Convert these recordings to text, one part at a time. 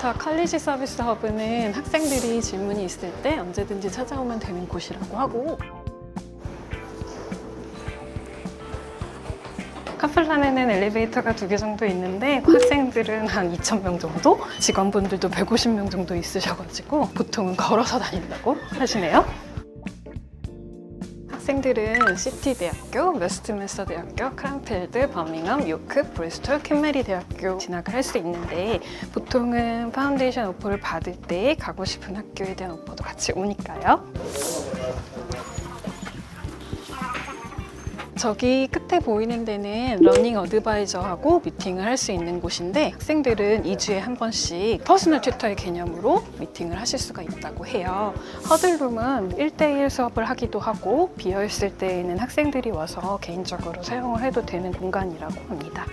더 칼리지 서비스 허브는 학생들이 질문이 있을 때 언제든지 찾아오면 되는 곳이라고 하고 카플란에는 엘리베이터가 두 개 정도 있는데 학생들은 한 2,000명 정도, 직원분들도 150명 정도 있으셔가지고 보통은 걸어서 다닌다고 하시네요. 학생들은 시티 대학교, 웨스트민스터 대학교, 크란필드, 버밍엄, 요크, 브리스톨, 캔메리 대학교 진학을 할 수 있는데 보통은 파운데이션 오퍼를 받을 때 가고 싶은 학교에 대한 오퍼도 같이 오니까요. 저기 끝에 보이는 데는 러닝 어드바이저하고 미팅을 할 수 있는 곳인데 학생들은 2주에 한 번씩 퍼스널 튜터의 개념으로 미팅을 하실 수가 있다고 해요. 허들룸은 1대1 수업을 하기도 하고 비어있을 때에는 학생들이 와서 개인적으로 사용을 해도 되는 공간이라고 합니다.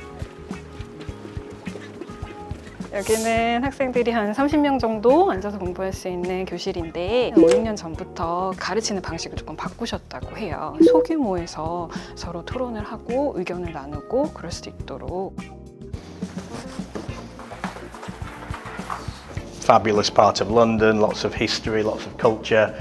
여기는 학생들이 한 30명 정도 앉아서 공부할 수 있는 교실인데 5, 6년 전부터 가르치는 방식을 조금 바꾸셨다고 해요. 소규모에서 서로 토론을 하고 의견을 나누고 그럴 수 있도록 fabulous part of London, lots of history, lots of culture.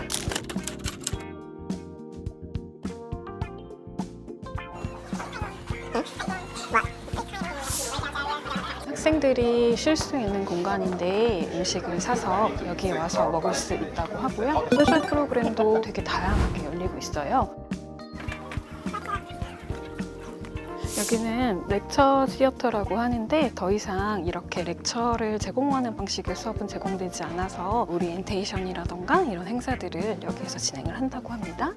학생들이 쉴 수 있는 공간인데 음식을 사서 여기에 와서 먹을 수 있다고 하고요. 소셜 프로그램도 되게 다양하게 열리고 있어요. 여기는 렉처 시어터라고 하는데 더 이상 이렇게 렉처를 제공하는 방식의 수업은 제공되지 않아서 오리엔테이션이라던가 이런 행사들을 여기에서 진행을 한다고 합니다.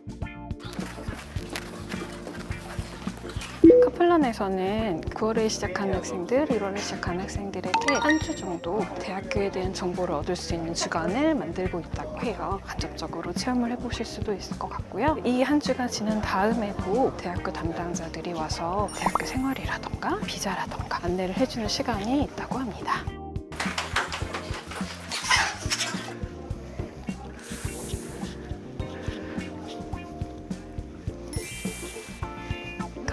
플란에서는 9월에 시작한 학생들, 1월에 시작한 학생들에게 한 주 정도 대학교에 대한 정보를 얻을 수 있는 주간을 만들고 있다고 해요. 간접적으로 체험을 해보실 수도 있을 것 같고요. 이 한 주가 지난 다음에도 대학교 담당자들이 와서 대학교 생활이라던가 비자라던가 안내를 해주는 시간이 있다고 합니다.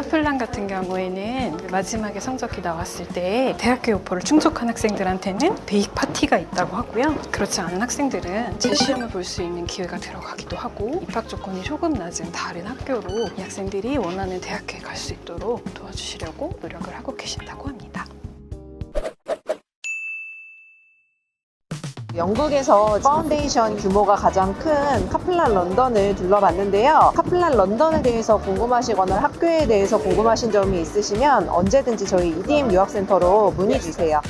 카플란 같은 경우에는 마지막에 성적이 나왔을 때 대학교 요포를 충족한 학생들한테는 베이크 파티가 있다고 하고요. 그렇지 않은 학생들은 재시험을 볼 수 있는 기회가 들어가기도 하고 입학 조건이 조금 낮은 다른 학교로 이 학생들이 원하는 대학교에 갈 수 있도록 도와주시려고 노력을 하고 계신다고 합니다. 영국에서 파운데이션 규모가 가장 큰 카플란 런던을 둘러봤는데요. 카플란 런던에 대해서 궁금하시거나 학교에 대해서 궁금하신 점이 있으시면 언제든지 저희 EDM 유학센터로 문의 주세요.